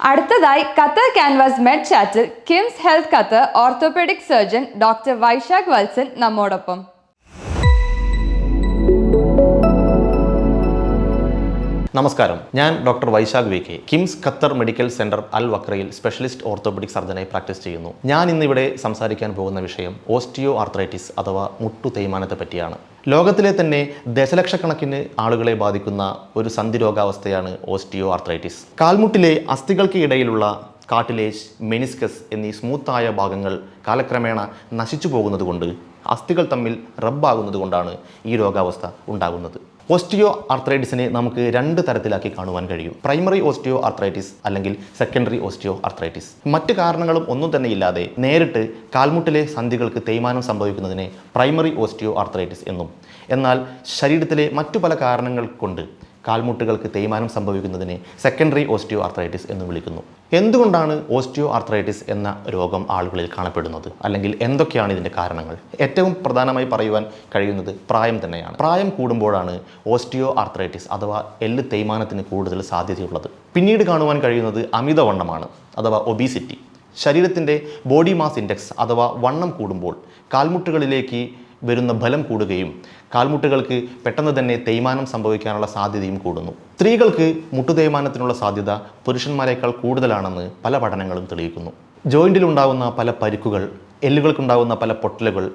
അടുത്തതായി Qatar canvas med ചാറ്റിൽ KIMS health Qatar orthopaedic surgeon doctor Vaishakh Valsan നമ്മോടൊപ്പം. നമസ്കാരം. ഞാൻ doctor Vaishakh V K. KIMS Qatar medical centre Al വക്രയിൽ specialist orthopaedic സർജനായി practice ചെയ്യുന്നു. ഞാൻ ഇന്നിവിടെ സംസാരിക്കാൻ പോകുന്ന വിഷയം ഓസ്റ്റിയോ ആർത്രൈറ്റിസ് അഥവാ മുട്ടു തേയ്മാനത്തെ പറ്റിയാണ്. ലോകത്തിലെ തന്നെ ദശലക്ഷക്കണക്കിന് ആളുകളെ ബാധിക്കുന്ന ഒരു സന്ധി രോഗാവസ്ഥയാണ് ഓസ്റ്റിയോ ആർത്രൈറ്റിസ് കാൽമുട്ടിലെ അസ്ഥികൾക്ക് ഇടയിലുള്ള കാട്ടിലേജ് മെനിസ്കസ് എന്നീ സ്മൂത്തായ ഭാഗങ്ങൾ കാലക്രമേണ നശിച്ചു പോകുന്നതുകൊണ്ട് അസ്ഥികൾ തമ്മിൽ റബ്ബാകുന്നത് കൊണ്ടാണ് ഈ രോഗാവസ്ഥ ഉണ്ടാകുന്നത്. ഓസ്റ്റിയോ ആർത്രൈറ്റിസിനെ നമുക്ക് രണ്ട് തരത്തിലാക്കി കാണുവാൻ കഴിയും. പ്രൈമറി ഓസ്റ്റിയോ ആർത്രൈറ്റിസ് അല്ലെങ്കിൽ സെക്കൻഡറി ഓസ്റ്റിയോ ആർത്രൈറ്റിസ് മറ്റ് കാരണങ്ങളും ഒന്നും തന്നെ ഇല്ലാതെ നേരിട്ട് കാൽമുട്ടിലെ സന്ധികൾക്ക് തേയ്മാനം സംഭവിക്കുന്നതിനെ പ്രൈമറി ഓസ്റ്റിയോ ആർത്രൈറ്റിസ് എന്നും. എന്നാൽ ശരീരത്തിലെ മറ്റു പല കാരണങ്ങൾ കൊണ്ട് കാൽമുട്ടുകൾക്ക് തേയ്മാനം സംഭവിക്കുന്നതിനെ സെക്കൻഡറി ഓസ്റ്റിയോ ആർത്രൈറ്റിസ് എന്ന് വിളിക്കുന്നു. എന്തുകൊണ്ടാണ് ഓസ്റ്റിയോ ആർത്രൈറ്റിസ് എന്ന രോഗം ആളുകളിൽ കാണപ്പെടുന്നത്? അല്ലെങ്കിൽ എന്തൊക്കെയാണ് ഇതിന്റെ കാരണങ്ങൾ? ഏറ്റവും പ്രധാനമായി പറയുവാൻ കഴിയുന്നത് പ്രായം തന്നെയാണ്. പ്രായം കൂടുമ്പോഴാണ് ഓസ്റ്റിയോ ആർത്രൈറ്റിസ് അഥവാ എല്ല് തേയ്മാനത്തിന് കൂടുതൽ സാധ്യതയുള്ളത്. പിന്നീട് കാണുവാൻ കഴിയുന്നത് അമിതവണ്ണമാണ് അഥവാ ഒബീസിറ്റി ശരീരത്തിന്റെ ബോഡി മാസ് ഇൻഡെക്സ് അഥവാ വണ്ണം കൂടുമ്പോൾ കാൽമുട്ടുകളിലേക്ക് വരുന്ന ബലം കൂടുകയും കാൽമുട്ടുകൾക്ക് പെട്ടെന്ന് തന്നെ തേയ്മാനം സംഭവിക്കാനുള്ള സാധ്യതയും കൂടുന്നു. സ്ത്രീകൾക്ക് മുട്ടുതേയ്മാനത്തിനുള്ള സാധ്യത പുരുഷന്മാരെക്കാൾ കൂടുതലാണെന്ന് പല പഠനങ്ങളും തെളിയിക്കുന്നു. ജോയിന്റിലുണ്ടാകുന്ന പല പരിക്കുകൾ എല്ലുകൾക്കുണ്ടാകുന്ന പല പൊട്ടലുകൾ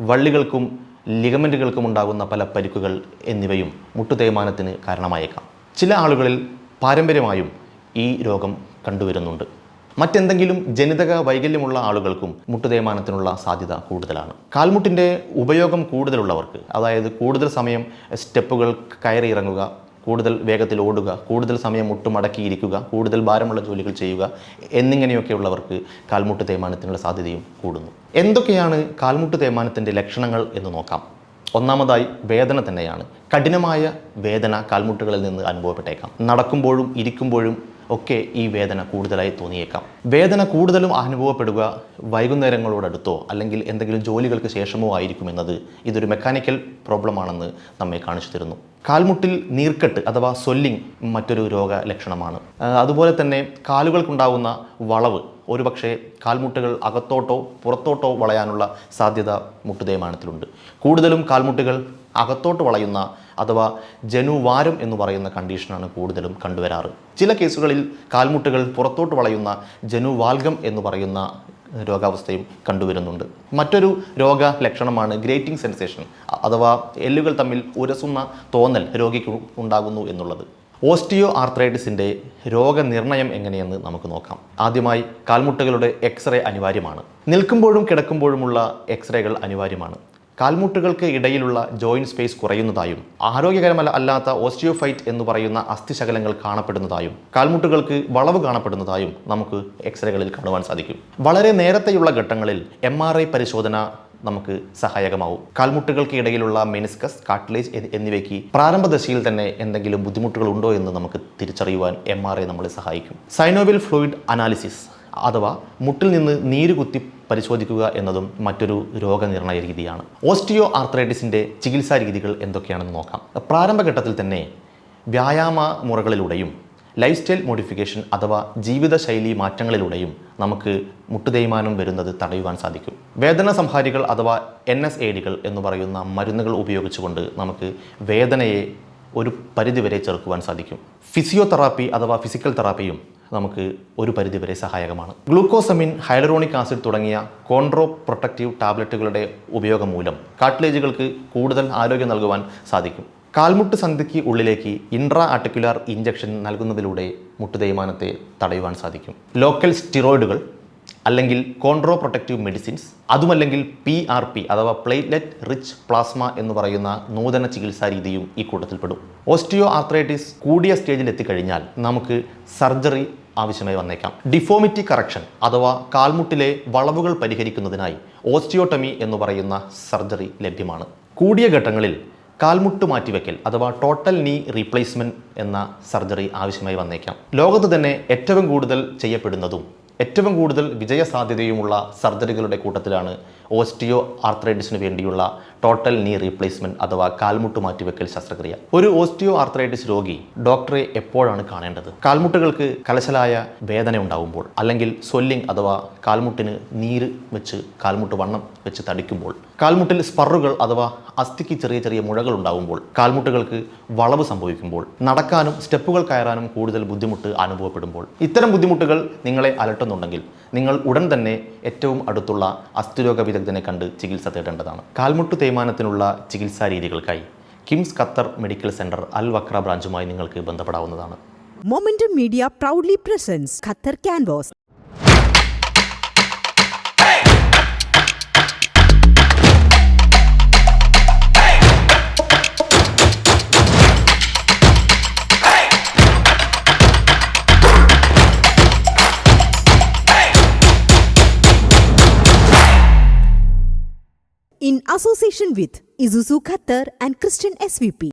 വള്ളികൾക്കും ലിഗമെന്റുകൾക്കും ഉണ്ടാകുന്ന പല പരിക്കുകൾ എന്നിവയും മുട്ടുതേയ്മാനത്തിന് കാരണമായേക്കാം. ചില ആളുകളിൽ പാരമ്പര്യമായും ഈ രോഗം കണ്ടുവരുന്നുണ്ട്. മറ്റെന്തെങ്കിലും ജനിതക വൈകല്യമുള്ള ആളുകൾക്കും മുട്ടുതേയ്മാനത്തിനുള്ള സാധ്യത കൂടുതലാണ്. കാൽമുട്ടിന്റെ ഉപയോഗം കൂടുതലുള്ളവർക്ക് അതായത് കൂടുതൽ സമയം സ്റ്റെപ്പുകൾ കയറി ഇറങ്ങുക കൂടുതൽ വേഗത്തിൽ ഓടുക കൂടുതൽ സമയം മുട്ടുമടക്കിയിരിക്കുക കൂടുതൽ ഭാരമുള്ള ജോലികൾ ചെയ്യുക എന്നിങ്ങനെയൊക്കെയുള്ളവർക്ക് കാൽമുട്ട് തേയ്മാനത്തിനുള്ള സാധ്യതയും കൂടുന്നു. എന്തൊക്കെയാണ് കാൽമുട്ട് തേയ്മാനത്തിന്റെ ലക്ഷണങ്ങൾ എന്ന് നോക്കാം. ഒന്നാമതായി വേദന തന്നെയാണ്. കഠിനമായ വേദന കാൽമുട്ടുകളിൽ നിന്ന് അനുഭവപ്പെട്ടേക്കാം. നടക്കുമ്പോഴും ഇരിക്കുമ്പോഴും ഒക്കെ ഈ വേദന കൂടുതലായി തോന്നിയേക്കാം. വേദന കൂടുതലും അനുഭവപ്പെടുക വൈകുന്നേരങ്ങളോടടുത്തോ അല്ലെങ്കിൽ എന്തെങ്കിലും ജോലികൾക്ക് ശേഷമോ ആയിരിക്കും എന്നത് ഇതൊരു മെക്കാനിക്കൽ പ്രോബ്ലമാണെന്ന് നമ്മെ കാണിച്ചു തരുന്നു. കാൽമുട്ടിൽ നീർക്കെട്ട് അഥവാ സ്വെല്ലിംഗ് മറ്റൊരു രോഗ ലക്ഷണമാണ്. അതുപോലെ തന്നെ കാലുകൾക്കുണ്ടാകുന്ന വളവ് ഒരുപക്ഷെ കാൽമുട്ടുകൾ അകത്തോട്ടോ പുറത്തോട്ടോ വളയാനുള്ള സാധ്യത മുട്ടുതേമാനത്തിലുണ്ട് കൂടുതലും കാൽമുട്ടുകൾ അകത്തോട്ട് വളയുന്ന അഥവാ ജനുവാരം എന്ന് പറയുന്ന കണ്ടീഷനാണ് കൂടുതലും കണ്ടുവരാറ്. ചില കേസുകളിൽ കാൽമുട്ടുകൾ പുറത്തോട്ട് വളയുന്ന ജനുവാൽഗം എന്ന് പറയുന്ന രോഗാവസ്ഥയും കണ്ടുവരുന്നുണ്ട്. മറ്റൊരു രോഗ ലക്ഷണമാണ് ഗ്രേറ്റിംഗ് സെൻസേഷൻ അഥവാ എല്ലുകൾ തമ്മിൽ ഉരസുന്ന തോന്നൽ രോഗിക്ക് ഉണ്ടാകുന്നു എന്നുള്ളത്. ഓസ്റ്റിയോ ആർത്രൈറ്റിസിന്റെ രോഗനിർണയം എങ്ങനെയെന്ന് നമുക്ക് നോക്കാം. ആദ്യമായി കാൽമുട്ടുകളുടെ എക്സ്റേ അനിവാര്യമാണ്. നിൽക്കുമ്പോഴും കിടക്കുമ്പോഴുമുള്ള എക്സ്റേകൾ അനിവാര്യമാണ്. കാൽമുട്ടുകൾക്ക് ഇടയിലുള്ള ജോയിന്റ് സ്പേസ് കുറയുന്നതായും ആരോഗ്യകരമല്ല അല്ലാത്ത ഓസ്റ്റിയോഫൈറ്റ് എന്ന് പറയുന്ന അസ്ഥിശകലങ്ങൾ കാണപ്പെടുന്നതായും കാൽമുട്ടുകൾക്ക് വളവ് കാണപ്പെടുന്നതായും നമുക്ക് എക്സ്റേകളിൽ കാണുവാൻ സാധിക്കും. വളരെ നേരത്തെയുള്ള ഘട്ടങ്ങളിൽ എം പരിശോധന നമുക്ക് സഹായകമാവും. കാൽമുട്ടുകൾക്ക് ഇടയിലുള്ള മെനിസ്കസ് കാട്ട്ലേജ് എന്നിവയ്ക്ക് പ്രാരംഭദശയിൽ തന്നെ എന്തെങ്കിലും ബുദ്ധിമുട്ടുകൾ ഉണ്ടോ എന്ന് നമുക്ക് തിരിച്ചറിയുവാൻ എം ആർ നമ്മളെ സഹായിക്കും. സൈനോവിൽ ഫ്ലൂയിഡ് അനാലിസിസ് അഥവാ മുട്ടിൽ നിന്ന് നീര് കുത്തി പരിശോധിക്കുക എന്നതും മറ്റൊരു രോഗനിർണയ രീതിയാണ്. ഓസ്റ്റിയോ ആർത്രൈറ്റിസിന്റെ ചികിത്സാ രീതികൾ എന്തൊക്കെയാണെന്ന് നോക്കാം. പ്രാരംഭഘട്ടത്തിൽ തന്നെ വ്യായാമ മുറകളിലൂടെയും ലൈഫ് സ്റ്റൈൽ മോഡിഫിക്കേഷൻ അഥവാ ജീവിതശൈലി മാറ്റങ്ങളിലൂടെയും നമുക്ക് മുട്ടുതേയ്മാനം വരുന്നത് തടയുവാൻ സാധിക്കും. വേദന സംഹാരികൾ അഥവാ എൻ എസ് എ ഡികൾ എന്ന് പറയുന്ന മരുന്നുകൾ ഉപയോഗിച്ചുകൊണ്ട് നമുക്ക് വേദനയെ ഒരു പരിധിവരെ ചെറുക്കുവാൻ സാധിക്കും. ഫിസിയോതെറാപ്പി അഥവാ ഫിസിക്കൽ തെറാപ്പിയും നമുക്ക് ഒരു പരിധിവരെ സഹായകമാണ്. ഗ്ലൂക്കോസമിൻ ഹൈഡറോണിക് ആസിഡ് തുടങ്ങിയ കോൺട്രോ പ്രൊട്ടക്റ്റീവ് ടാബ്ലറ്റുകളുടെ ഉപയോഗം മൂലം കാട്ട്ലേജുകൾക്ക് കൂടുതൽ ആരോഗ്യം നൽകുവാൻ സാധിക്കും. കാൽമുട്ട് സന്ധിക്ക് ഉള്ളിലേക്ക് ഇൻട്രാ ആർട്ടിക്കുലാർ ഇഞ്ചക്ഷൻ നൽകുന്നതിലൂടെ മുട്ടുതേയ്മാനത്തെ തടയുവാൻ സാധിക്കും. ലോക്കൽ സ്റ്റിറോയിഡുകൾ അല്ലെങ്കിൽ കോൺട്രോ പ്രൊട്ടക്റ്റീവ് മെഡിസിൻസ് അതുമല്ലെങ്കിൽ പി ആർ പി അഥവാ പ്ലേറ്റ്ലെറ്റ് റിച്ച് പ്ലാസ്മ എന്ന് പറയുന്ന നൂതന ചികിത്സാ രീതിയും ഈ കൂട്ടത്തിൽപ്പെടും. ഓസ്റ്റിയോ ആർത്രൈറ്റിസ് കൂടിയ സ്റ്റേജിൽ എത്തിക്കഴിഞ്ഞാൽ നമുക്ക് സർജറി ആവശ്യമായി വന്നേക്കാം. ഡിഫോമിറ്റി കറക്ഷൻ അഥവാ കാൽമുട്ടിലെ വളവുകൾ പരിഹരിക്കുന്നതിനായി ഓസ്റ്റിയോട്ടമി എന്ന് പറയുന്ന സർജറി ലഭ്യമാണ്. കൂടിയ ഘട്ടങ്ങളിൽ കാൽമുട്ട് മാറ്റിവെക്കൽ അഥവാ ടോട്ടൽ നീ റീപ്ലേസ്മെന്റ് എന്ന സർജറി ആവശ്യമായി വന്നേക്കാം. ലോകത്ത് തന്നെ ഏറ്റവും കൂടുതൽ ചെയ്യപ്പെടുന്നതും ഏറ്റവും കൂടുതൽ വിജയസാധ്യതയുമുള്ള സർജറികളുടെ കൂട്ടത്തിലാണ് ഓസ്റ്റിയോ ആർത്രൈറ്റിസിന് വേണ്ടിയുള്ള ടോട്ടൽ നീ റീപ്ലേസ്മെന്റ് അഥവാ കാൽമുട്ട് മാറ്റിവെക്കൽ ശസ്ത്രക്രിയ. ഒരു ഓസ്റ്റിയോ ആർത്രൈറ്റിസ് രോഗി ഡോക്ടറെ എപ്പോഴാണ് കാണേണ്ടത്? കാൽമുട്ടുകൾക്ക് കലശലായ വേദന ഉണ്ടാകുമ്പോൾ അല്ലെങ്കിൽ സ്വെല്ലിംഗ് അഥവാ കാൽമുട്ടിന് നീര് വെച്ച് കാൽമുട്ട് വണ്ണം വെച്ച് തടിക്കുമ്പോൾ കാൽമുട്ടിൽ സ്പറുകൾ അഥവാ അസ്ഥിക്ക് ചെറിയ ചെറിയ മുഴകൾ ഉണ്ടാകുമ്പോൾ കാൽമുട്ടുകൾക്ക് വളവ് സംഭവിക്കുമ്പോൾ നടക്കാനും സ്റ്റെപ്പുകൾ കയറാനും കൂടുതൽ ബുദ്ധിമുട്ട് അനുഭവപ്പെടുമ്പോൾ ഇത്തരം ബുദ്ധിമുട്ടുകൾ നിങ്ങളെ അലട്ടുന്നുണ്ടെങ്കിൽ നിങ്ങൾ ഉടൻ തന്നെ ഏറ്റവും അടുത്തുള്ള അസ്ഥിരോഗ വിദഗ്ധനെ കണ്ട് ചികിത്സ തേടേണ്ടതാണ് കാൽമുട്ട് തേയ്മാനത്തിനുള്ള ചികിത്സാ രീതികൾക്കായി KIMS Qatar medical centre Al Wakra ബ്രാഞ്ചുമായി നിങ്ങൾക്ക് ബന്ധപ്പെടാവുന്നതാണ് media proudly Qatar Canvas. Association with Izuzu Qatar and Christian SVP.